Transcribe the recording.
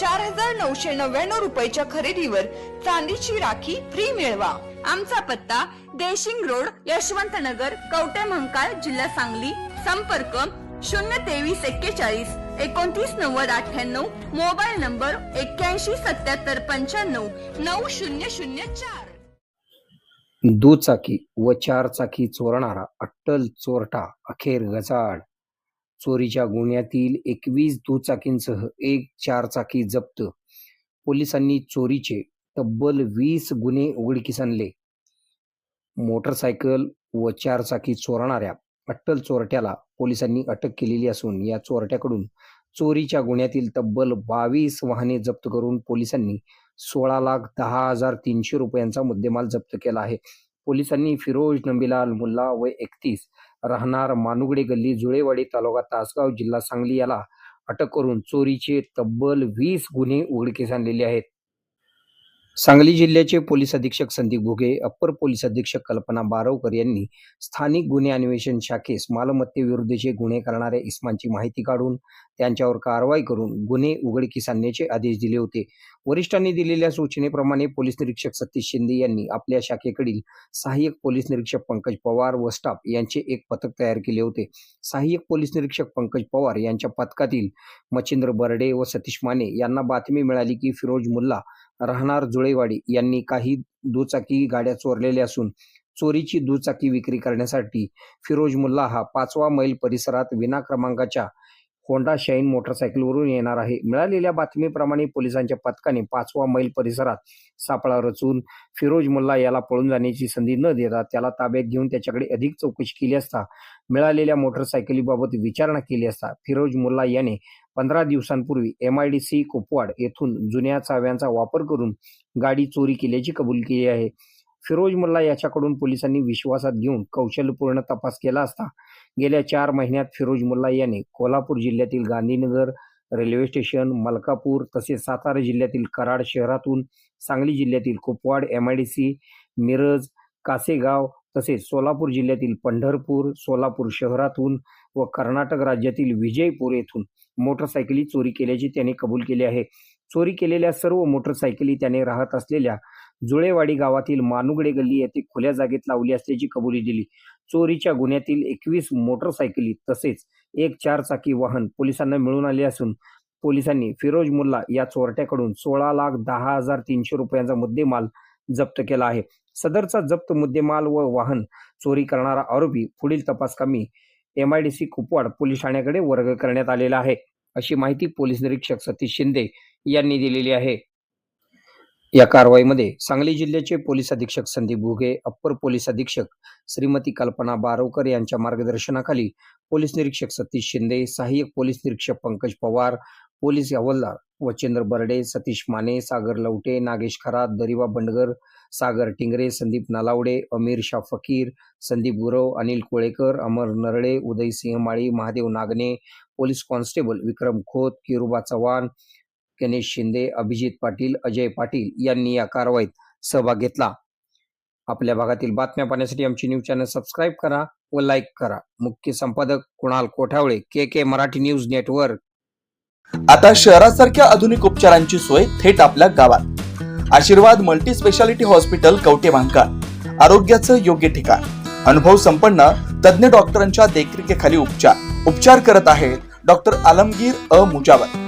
चार हजार नऊशे नव्याण्णव रुपयाच्या खरेदीवर चांदीची राखी फ्री मिळवा. आमचा पत्ता देशिंग रोड यशवंत नगर कवटे महंकाळ जिल्हा सांगली. संपर्क शून्य तेवीस एक्केचाळीस एकोणतीस नव्वद अठ्ठ्याण्णव. मोबाईल नंबर एक्क्याऐंशी सत्याहत्तर पंच्याण्णव नऊ शून्य शून्य चार. दुचाकी व चारचाकी चोरणारा अट्टल चोरटा अखेर गजाड चोरीच्या गुन्ह्यातील एकवीस दुचाकींसह एक चारचाकी जप्त. पोलिसांनी चोरीचे तब्बल वीस गुन्हे उघडकीस आणले. मोटरसायकल व चारचाकी चोरणाऱ्या अट्टल चोरट्याला पोलिसांनी अटक केलेली असून या चोरट्याकडून चोरीच्या गुन्ह्यातील तब्बल बावीस वाहने जप्त करून पोलिसांनी सोळा लाख दहा हजार तीनशे रुपयांचा मुद्देमाल जप्त केला आहे. पोलिसांनी फिरोज नंबीलाल मुल्ला वय एकतीस राहणार मानुगडे गल्ली जुळेवाडी तालुका तासगाव जिल्हा सांगली. याला अटक करून चोरीचे तब्बल वीस गुन्हे उघडकीस आणलेले आहेत. सांगली जिल्ह्याचे पोलीस अधीक्षक संदीप घुगे अप्पर पोलीस अधीक्षक कल्पना बारवकर यांनी स्थानिक गुन्हे अन्वेषण शाखेस मालमत्तेविरुद्धचे गुन्हे करणाऱ्या इस्मांची माहिती काढून त्यांच्यावर कारवाई करून गुन्हे उघडकीस आणण्याचे आदेश दिले होते. वरिष्ठांनी दिलेल्या सूचनेप्रमाणे पोलीस निरीक्षक सतीश शिंदे यांनी आपल्या शाखेकडील सहाय्यक पोलीस निरीक्षक पंकज पवार व स्टाफ यांचे एक पथक तयार केले होते. सहाय्यक पोलीस निरीक्षक पंकज पवार यांच्या पथकातील मच्छिंद्र बर्डे व सतीश माने यांना बातमी मिळाली की फिरोज मुल्ला राहणार जुळेवाडी यांनी काही दुचाकी गाड्या चोरलेल्या असून चोरीची दुचाकी विक्री करण्यासाठी फिरोज मुल्ला हा पाचवा मैल परिसरात विना क्रमांकाच्या होंडा शाईन मोटरसायकलवरून येणार आहे. मिळालेल्या बातमीप्रमाणे पोलिसांच्या पथकाने पाचवा मैल परिसरात सापळा रचून फिरोज मुल्ला याला पळून जाण्याची संधी न देता त्याला ताब्यात घेऊन त्याच्याकडे अधिक चौकशी केली असता मिळालेल्या मोटरसायकलीबाबत विचारणा केली असता फिरोज मुल्ला याने पंधरा दिवसांपूर्वी M I D C Kupwad येथून जुन्या चाव्यांचा वापर करून गाडी चोरी केल्याची कबूल केली आहे. फिरोज मल्ला याच्याकडून पोलिसांनी विश्वासात घेऊन कौशल्यपूर्ण तपास केला असता गेल्या चार महिन्यात फिरोज मुल्ला याने कोल्हापूर जिल्ह्यातील गांधीनगर रेल्वे स्टेशन मलकापूर तसेच सातारा जिल्ह्यातील कराड शहरातून सांगली जिल्ह्यातील Kupwad M I D C Miraj Kasegaon तसेच सोलापूर जिल्ह्यातील पंढरपूर सोलापूर शहरातून व कर्नाटक राज्यातील विजयपूर येथून मोटरसायकली चोरी केल्याची त्याने कबूल केली आहे. चोरी केलेल्या सर्व मोटरसायकली त्याने राहत असलेल्या जुळेवाडी गावातील मानुगडे गल्ली येथे खुल्या जागेत लावली असल्याची कबुली दिली. चोरीच्या गुन्ह्यातील एकवीस मोटरसायकली तसेच एक चारचाकी वाहन पोलिसांना मिळून आले असून पोलिसांनी फिरोज मुल्ला या चोरट्याकडून सोळा लाख दहा हजार तीनशे रुपयांचा मुद्देमाल जप्त केला आहे. सदरचा जप्त मुद्देमाल व वाहन चोरी करणारा आरोपी पुढील तपास कमी M I D C Kupwad police ठाण्याकडे वर्ग करण्यात आलेला आहे. अशी माहिती पोलीस निरीक्षक सतीश शिंदे यांनी दिलेली आहे. या कारवाईमध्ये सांगली जिल्ह्याचे पोलीस अधीक्षक संदीप घुगे अप्पर पोलीस अधीक्षक श्रीमती कल्पना बारवकर यांच्या मार्गदर्शनाखाली पोलीस निरीक्षक सतीश शिंदे सहाय्यक पोलीस निरीक्षक पंकज पवार पोलीस हवालदार वचेंद्र बर्डे सतीश माने सागर लवटे नागेश खरात दरिवा बंडगर सागर टिंगरे संदीप नालावडे अमीर शाह फकीर संदीप गुरव अनिल कोळेकर अमर नरळे उदय सिंह माळी महादेव नागने पोलीस कॉन्स्टेबल विक्रम खोत किरुबा चव्हाण गणेश शिंदे अभिजित पाटील अजय पाटील यांनी या कारवाईत सहभाग घेतला. आपल्या भागातील बातम्या पाहण्यासाठी आमची न्यूज चॅनल सबस्क्राईब करा व लाईक करा. मुख्य संपादक Kunal Kothawale K K Marathi news network. आता शहरासारख्या आधुनिक उपचारांची सोय थेट आपल्या गावात. Ashirwad multi speciality hospital Kavathe Mahankal. आरोग्याचं योग्य ठिकाण. अनुभव संपन्न तज्ञ डॉक्टरांच्या देखरेखीखाली उपचार. उपचार करत आहेत doctor Alamgir A Mujawar.